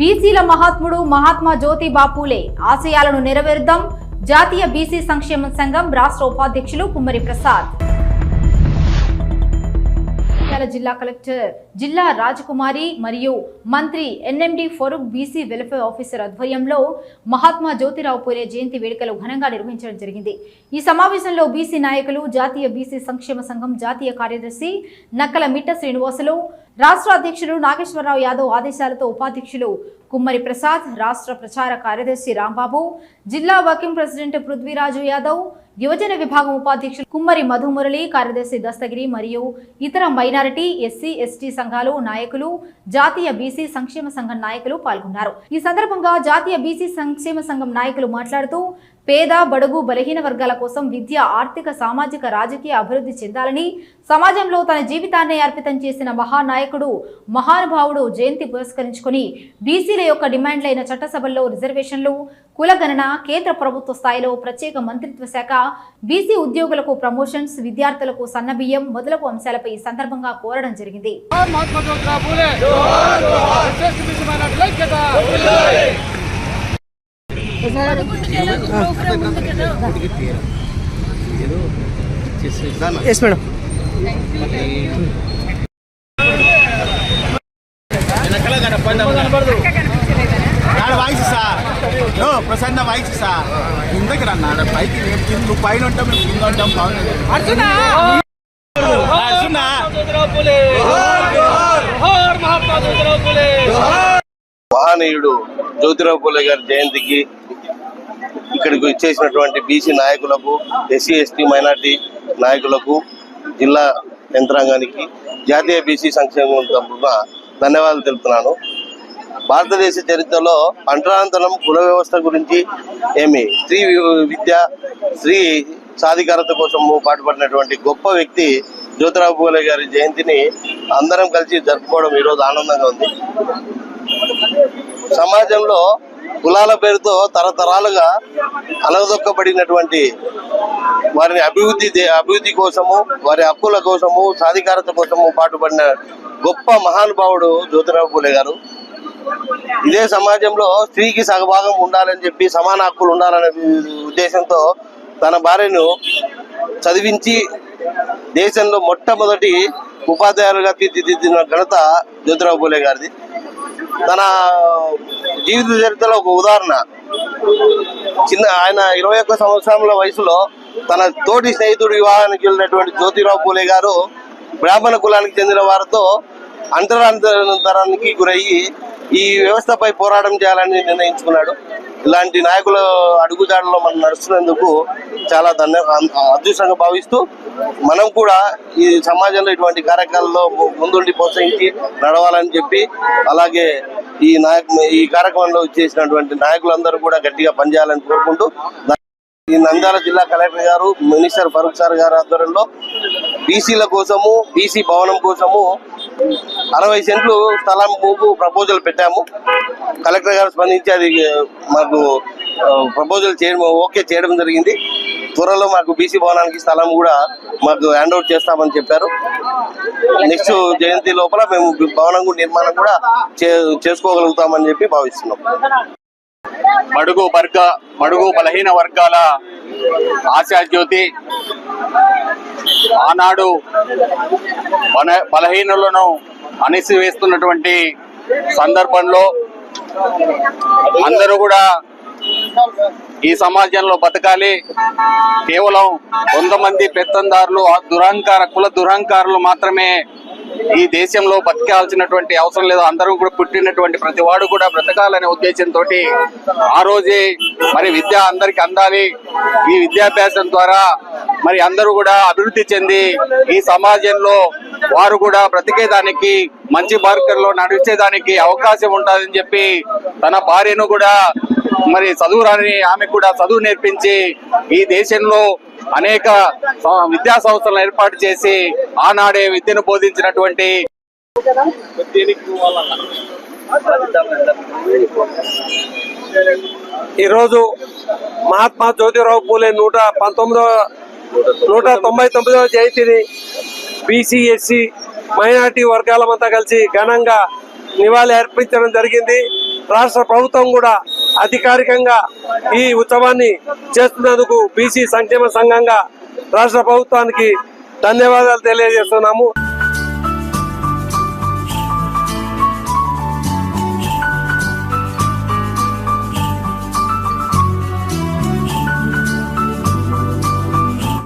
బీసీల మహాత్ముడు మహాత్మా జ్యోతి బాపూలే ఆశయాలను నెరవేరుద్దాం. జాతీయ బీసీ సంక్షేమ సంఘం రాష్ట్ర ఉపాధ్యక్షులు కుమ్మరి ప్రసాద్. జగిత్యాల జిల్లా కలెక్టర్ జిల్లా రాజకుమారి మరియు మంత్రి N M D Farooq BC welfare officer ఆధ్వర్యంలో మహాత్మా జ్యోతిరావు పూలే జయంతి వేడుకలు ఘనంగా నిర్వహించడం జరిగింది. ఈ సమావేశంలో బీసీ నాయకులు జాతీయ బీసీ సంక్షేమ సంఘం జాతీయ కార్యదర్శి నక్కల మిట్ట శ్రీనివాసులు రాష్ట్ర అధ్యక్షుడు నాగేశ్వరరావు యాదవ్ ఆదేశాలతో ఉపాధ్యక్షులు కుమ్మరి ప్రసాద్ రాష్ట్ర ప్రచార కార్యదర్శి రాంబాబు జిల్లా వర్కింగ్ ప్రెసిడెంట్ పృథ్వీరాజు యాదవ్ యువజన విభాగం ఉపాధ్యక్షులు కుమ్మరి మధుమురళి కార్యదర్శి దస్తగిరి మరియు ఇతర మైనారిటీ ఎస్సీ ఎస్టీ సంఘాలు నాయకులు జాతీయ బీసీ సంక్షేమ సంఘం నాయకులు పాల్గొన్నారు. ఈ సందర్భంగా జాతీయ బీసీ సంక్షేమ సంఘం నాయకులు మాట్లాడుతూ పేద బడుగు బలహీన వర్గాల కోసం విద్య ఆర్థిక సామాజిక రాజకీయ అభివృద్ధి చెందాలని సమాజంలో తన జీవితాన్ని అర్పితం చేసిన మహానాయకుడు మహానుభావుడు జయంతి పురస్కరించుకొని బీసీల యొక్క డిమాండ్లైన చట్టసభల్లో రిజర్వేషన్లు కులగణన కేంద్ర ప్రభుత్వ స్థాయిలో ప్రత్యేక మంత్రిత్వ శాఖ బీసీ ఉద్యోగులకు ప్రమోషన్స్ విద్యార్థులకు సన్నబియ్యం మొదలగు అంశాలపై సందర్భంగా కోరడం జరిగింది మహాత్మా జ్యోతిరావు పూలే శ్రేష్ఠ బీసీమైన ఐక్యత yes madam Prasanna voice sir కిందకి రన్న పైకి నువ్వు పైన ఉంటాం మేము కింద ఉంటాం బాగుంది. అర్జున? మహాత్మా జ్యోతిరావు పూలే. మహానీయుడు జ్యోతిరావు పూలే గారి జయంతికి ఇక్కడికి ఇచ్చేసినటువంటి బీసీ నాయకులకు ఎస్సీ ఎస్టీ మైనార్టీ నాయకులకు జిల్లా యంత్రాంగానికి జాతీయ బీసీ సంక్షేమం తరఫున ధన్యవాదాలు తెలుపుతున్నాను. భారతదేశ చరిత్రలో అంటరాంతరం కుల వ్యవస్థ గురించి ఏమి? స్త్రీ విద్య స్త్రీ సాధికారత కోసం పాటుపడినటువంటి గొప్ప వ్యక్తి జ్యోతిరావు పూలే గారి జయంతిని అందరం కలిసి జరుపుకోవడం ఈరోజు ఆనందంగా ఉంది. సమాజంలో కులాల పేరుతో తరతరాలుగా అలగదొక్కబడినటువంటి వారిని అభివృద్ధి అభివృద్ధి కోసము వారి హక్కుల కోసము సాధికారత కోసము పాటుపడిన గొప్ప మహానుభావుడు జ్యోతిరావు పూలే గారు. ఇదే సమాజంలో స్త్రీకి సగభాగం ఉండాలని చెప్పి సమాన హక్కులు ఉండాలనే ఉద్దేశంతో తన భార్యను చదివించి దేశంలో మొట్టమొదటి ఉపాధ్యాయులుగా తీర్చిదిద్దిన ఘనత జ్యోతిరావు పూలే గారిది. తన జీవిత చరిత్రలో ఒక ఉదాహరణ. చిన్న ఆయన ఇరవై ఒక్క సంవత్సరాల వయసులో తన తోటి స్నేహితుడు వివాహానికి వెళ్ళినటువంటి జ్యోతిరావు పూలే గారు బ్రాహ్మణ కులానికి చెందిన వారితో అంతరాంతరానికి గురయ్యి ఈ వ్యవస్థపై పోరాటం చేయాలని నిర్ణయించుకున్నాడు. ఇలాంటి నాయకుల అడుగుజాడలో మనం నడుస్తున్నందుకు చాలా ధన్య అదృష్టంగా భావిస్తూ మనం కూడా ఈ సమాజంలో ఇటువంటి కార్యక్రమాల్లో ముందుండి ప్రోత్సహించి నడవాలని చెప్పి అలాగే ఈ నాయక ఈ కార్యక్రమంలో చేసినటువంటి నాయకులందరూ కూడా గట్టిగా పనిచేయాలని కోరుకుంటూ ఈ నంద్యాల జిల్లా కలెక్టర్ గారు మినిస్టర్ ఫరూక్ సార్ గారి ఆధ్వర్యంలో బీసీల కోసము బీసీ భవనం కోసము అరవై సెంట్లు స్థలం మూకు ప్రపోజల్ పెట్టాము. కలెక్టర్ గారు స్పందించి అది మాకు ప్రపోజల్ చేయడం ఓకే చేయడం జరిగింది. త్వరలో మాకు బీసీ భవనానికి స్థలం కూడా మాకు హ్యాండ్ అవుట్ చేస్తామని చెప్పారు. నెక్స్ట్ జయంతి లోపల మేము భవనం నిర్మాణం కూడా చే- చేసుకోగలుగుతామని చెప్పి భావిస్తున్నాం. మడుగు వర్గ మడుగు బలహీన వర్గాల ఆశాజ్యోతి ఆనాడు బల బలహీనులను అణిసివేస్తున్నటువంటి సందర్భంలో అందరూ కూడా ఈ సమాజంలో బతకాలి. కేవలం కొంతమంది పెత్తందారులు ఆ దురహంకార కుల దురహంకారులు మాత్రమే ఈ దేశంలో బతకాల్సినటువంటి అవసరం లేదు. అందరూ కూడా పుట్టినటువంటి ప్రతి వాడు కూడా బ్రతకాలనే ఉద్దేశంతో ఆ రోజే మరి విద్య అందరికి అందాలి. ఈ విద్యాభ్యాసం ద్వారా మరి అందరూ కూడా అభివృద్ధి చెంది ఈ సమాజంలో వారు కూడా బ్రతికేదానికి మంచి మార్గంలో నడిచేదానికి అవకాశం ఉంటుందని చెప్పి తన భార్యను కూడా మరి చదువు రాని ఆమె కూడా చదువు నేర్పించి ఈ దేశంలో అనేక విద్యా సంస్థలను ఏర్పాటు చేసి ఆనాడే విద్యను బోధించినటువంటి ఈరోజు మహాత్మా జ్యోతిరావు పూలే నూట పంతొమ్మిదవ నూట తొంభై తొమ్మిదవ జయంతిని బీసీ ఎస్సీ మైనార్టీ వర్గాలమంతా కలిసి ఘనంగా నివాళి అర్పించడం జరిగింది. రాష్ట్ర ప్రభుత్వం కూడా అధికారికంగా ఈ ఉత్సవాన్ని చేస్తున్నందుకు బీసీ సంక్షేమ సంఘంగా రాష్ట్ర ప్రభుత్వానికి ధన్యవాదాలు తెలియజేస్తున్నాము.